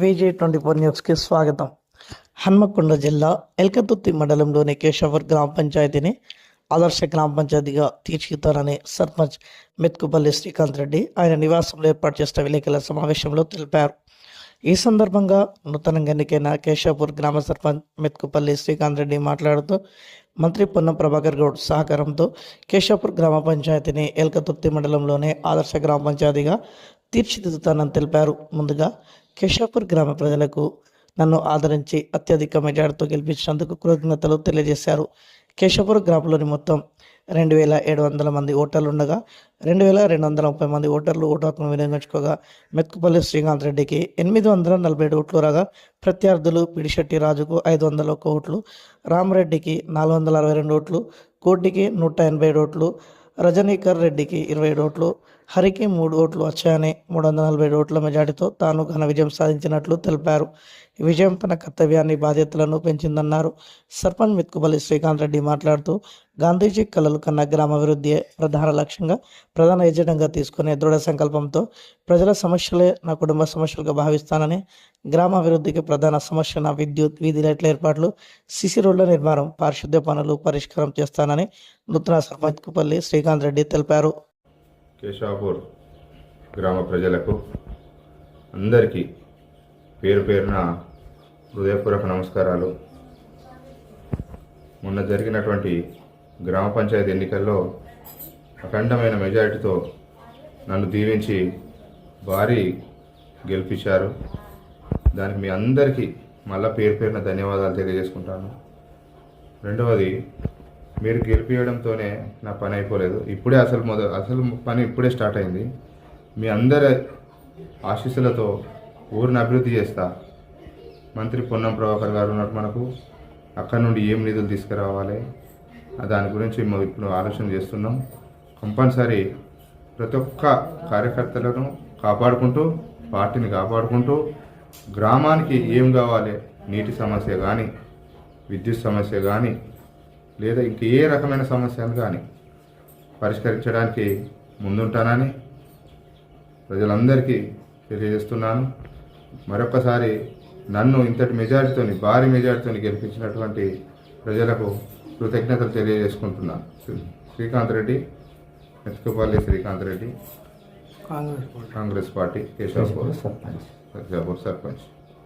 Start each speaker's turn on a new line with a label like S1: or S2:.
S1: VJ twenty four న్యూస్కి స్వాగతం. హన్మకొండ జిల్లా ఎల్కతుర్తి మండలంలోని కేశవర్ గ్రామ పంచాయతీని ఆదర్శ గ్రామ పంచాయతీగా తీర్చిదిద్దాలని సర్పంచ్ మెత్కుపల్లి శ్రీకాంత్ రెడ్డి ఆయన నివాసంలో ఏర్పాటు చేసిన విలేకరుల సమావేశంలో తెలిపారు. ఈ సందర్భంగా నూతనంగా ఎన్నికైన కేశవపూర్ గ్రామ సర్పంచ్ మెత్కుపల్లి శ్రీకాంత్ రెడ్డి మాట్లాడుతూ మంత్రి పొన్నం ప్రభాకర్ గౌడ్ సహకారంతో కేశవపూర్ గ్రామ పంచాయతీని ఎల్కతుర్తి మండలంలోనే ఆదర్శ గ్రామ పంచాయతీగా తీర్చిదిద్దుతానని తెలిపారు. ముందుగా కేశాపూర్ గ్రామ ప్రజలకు నన్ను ఆదరించి అత్యధిక మెజార్టీతో గెలిపించినందుకు కృతజ్ఞతలు తెలియజేశారు. కేశాపూర్ గ్రామంలోని మొత్తం రెండు వేల ఏడు వందల మంది ఓటర్లు ఉండగా రెండు వేల రెండు వందల ముప్పై మంది ఓటర్లు ఓటు హక్కును వినియోగించుకోగా మెత్కుపల్లి శ్రీకాంత్ రెడ్డికి ఎనిమిది వందల నలభై ఏడు ఓట్లు రాగా ప్రత్యర్థులు పిడిశెట్టి రాజుకు ఐదు వందల ఒక్క ఓట్లు రామరెడ్డికి నాలుగు వందల అరవై రెండు ఓట్లు కోటికి నూట ఎనభై ఏడు ఓట్లు రజనీకర్ రెడ్డికి ఇరవై ఏడు ఓట్లు హరికి మూడు ఓట్లు వచ్చాయని మూడు వందల నలభై ఓట్ల మెజార్టీతో తాను ఘన విజయం సాధించినట్లు తెలిపారు. ఈ విజయం తన కర్తవ్యాన్ని బాధ్యతలను పెంచిందన్నారు. సర్పంచ్ మిత్కుపల్లి శ్రీకాంత్ రెడ్డి మాట్లాడుతూ గాంధీజీ కలలు కన్న గ్రామాభివృద్ధి ప్రధాన లక్ష్యంగా ప్రధాన ఎజెండాగా తీసుకునే దృఢ సంకల్పంతో ప్రజల సమస్యలే నా కుటుంబ సమస్యలుగా భావిస్తానని గ్రామాభివృద్ధికి ప్రధాన సమస్య నా విద్యుత్ వీధి లైట్ల ఏర్పాట్లు సిసి రోడ్ల నిర్మాణం పారిశుద్ధ్య పనులు పరిష్కారం చేస్తానని నూతన సర్పంచ్ కుపల్లి శ్రీకాంత్ రెడ్డి తెలిపారు.
S2: కేశాపూర్ గ్రామ ప్రజలకు అందరికీ పేరు పేరున హృదయపూర్వక నమస్కారాలు. మొన్న జరిగినటువంటి గ్రామ పంచాయతీ ఎన్నికల్లో అఖండమైన మెజారిటీతో నన్ను దీవించి భారీ గెలిపించారు. దానికి మీ అందరికీ మళ్ళా పేరు పేరున ధన్యవాదాలు తెలియజేసుకుంటాను. రెండవది మీరు గెలిపించడంతోనే నా పని అయిపోలేదు. ఇప్పుడే అసలు మొద అసలు పని ఇప్పుడే స్టార్ట్ అయింది. మీ అందరి ఆశీస్సులతో ఊరిని అభివృద్ధి చేస్తా. మంత్రి పొన్నం ప్రభాకర్ గారు ఉన్నారు మనకు. అక్కడ నుండి ఏం నిధులు తీసుకురావాలి? దాని గురించి మేము ఇప్పుడు ఆలోచన చేస్తున్నాం. కంపల్సరీ ప్రతి ఒక్క కార్యకర్తలను కాపాడుకుంటూ పార్టీని కాపాడుకుంటూ గ్రామానికి ఏం కావాలి? నీటి సమస్య కానీ విద్యుత్ సమస్య కానీ లేదా ఇంక ఏ రకమైన సమస్యను కానీ పరిష్కరించడానికి ముందుంటానని ప్రజలందరికీ తెలియజేస్తున్నాను. మరొకసారి నన్ను ఇంతటి మెజారిటీతోని భారీ మెజారిటీతోని గెలిపించినటువంటి ప్రజలకు కృతజ్ఞతలు తెలియజేసుకుంటున్నాను. శ్రీ- శ్రీకాంత్ రెడ్డి మెతుకుపల్లి శ్రీకాంత్ రెడ్డి
S1: కాంగ్రెస్
S2: కాంగ్రెస్ పార్టీ కేశవపూర్ కేశవపూర్ సర్పంచ్.